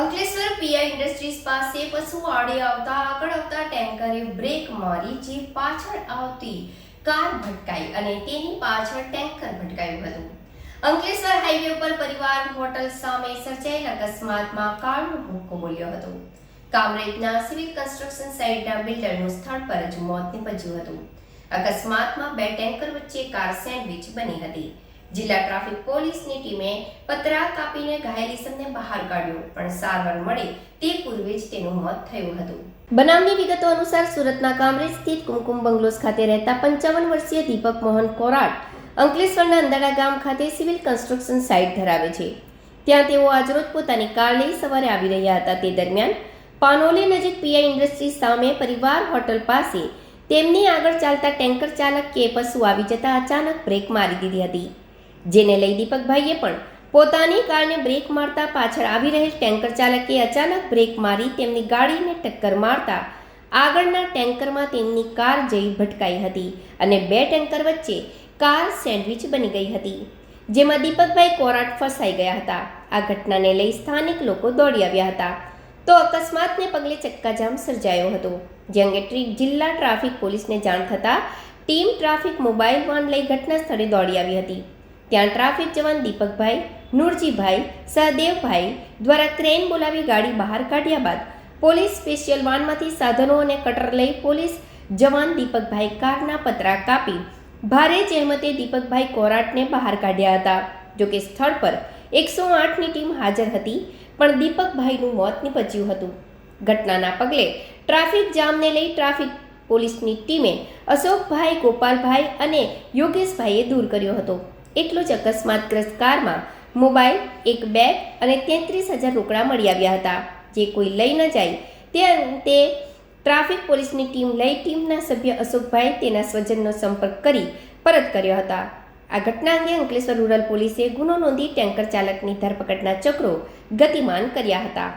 Ankleshwar PI industries પાસે પશુ આડે આવતા આગળ આવતા ટેન્કરે બ્રેક મારી, જે પાછળ આવતી કાર ભટકાઈ અને તેની પાછળ ટેન્કર ભટકાયું હતું. અંકલેશ્વર હાઈવે ઉપર પરિવાર હોટલ સામે સર્જાયેલ અકસ્માતમાં કારનો ભૂકો બોલ્યો હતો. કામરેજના સિવિલ કન્સ્ટ્રક્શન સાઇટના બિલ્ડરનું સ્થળ પર જ મોત નીપજ્યું હતું. અકસ્માતમાં બે ટેન્કર વચ્ચે કાર સેન્ડવિચ બની હતી. જિલ્લા ટ્રાફિક પોલીસની ટીમે પતરા કાપીને ઘાયલ ઇસમને બહાર કાઢ્યો, પણ સારવાર મળે તે પૂર્વે જ તેનું મોત થયું હતું. બનાવની વિગતો અનુસાર સુરતના કામરેજ સ્થિત કુમકુમ બંગલોઝ ખાતે રહેતા પંચાવન વર્ષીય દીપક મોહન કોરાટ અંકલેશ્વરના અંદાડા ગામ ખાતે સિવિલ કન્સ્ટ્રક્શન સાઇટ ધરાવે છે. ત્યાં તેઓ આજરોજ પોતાની કાર લઈ સવારે આવી રહ્યા હતા. તે દરમિયાન પાનોલી નજીક પીઆઈ ઇન્ડસ્ટ્રીઝ સામે પરિવાર હોટલ પાસે તેમની આગળ ચાલતા ટેન્કર ચાલક કે પશુ આવી જતા અચાનક બ્રેક મારી દીધી હતી. જેને લઈ દીપકભાઈએ પણ પોતાની કારને બ્રેક મારતા પાછળ આવી રહેલ ટેન્કર ચાલકે અચાનક બ્રેક મારી તેમની ગાડીને ટક્કર મારતા આગળના ટેન્કરમાં તેમની કાર જઈ ભટકાઈ હતી અને બે ટેન્કર વચ્ચે કાર સેન્ડવિચ બની ગઈ હતી, જેમાં દીપકભાઈ કોરાટ ફસાઈ ગયા હતા. આ ઘટનાને લઈ સ્થાનિક લોકો દોડી આવ્યા હતા. તો અકસ્માતને પગલે ચક્કાજામ સર્જાયો હતો, જે અંગે જિલ્લા ટ્રાફિક પોલીસને જાણ થતાં ટીમ ટ્રાફિક મોબાઈલ વાન લઈ ઘટના સ્થળે દોડી આવી હતી. ત્યાં ટ્રાફિક જવાન દીપકભાઈ, નુરજીભાઈ, સહદેવભાઈ દ્વારા ક્રેન બોલાવી ગાડી બહાર કાઢ્યા બાદ પોલીસ સ્પેશિયલ વાનમાંથી સાધનો અને કટર લઈ પોલીસ જવાન દીપકભાઈ કારના પતરા કાપી ભારે જહેમતે દીપકભાઈ કોરાટને બહાર કાઢ્યા હતા. જોકે સ્થળ પર એકસો આઠની ટીમ હાજર હતી, પણ દીપકભાઈનું મોત નિપજ્યું હતું. ઘટનાના પગલે ટ્રાફિક જામને લઈ ટ્રાફિક પોલીસની ટીમે અશોકભાઈ, ગોપાલભાઈ અને યોગેશભાઈએ દૂર કર્યો હતો. એટલું જ અકસ્માતગ્રસ્ત કારમાં મોબાઈલ, એક બેગ અને તેત્રીસ હજાર રોકડા મળી આવ્યા હતા. જે કોઈ લઈ ન જાય તે અંતે ટ્રાફિક પોલીસની ટીમ લઈ ટીમના સભ્ય અશોકભાઈ તેના સ્વજનનો સંપર્ક કરી પરત કર્યો હતા. આ ઘટના અંગે અંકલેશ્વર રૂરલ પોલીસે ગુનો નોંધી ટેન્કર ચાલકની ધરપકડના ચક્રો ગતિમાન કર્યા હતા.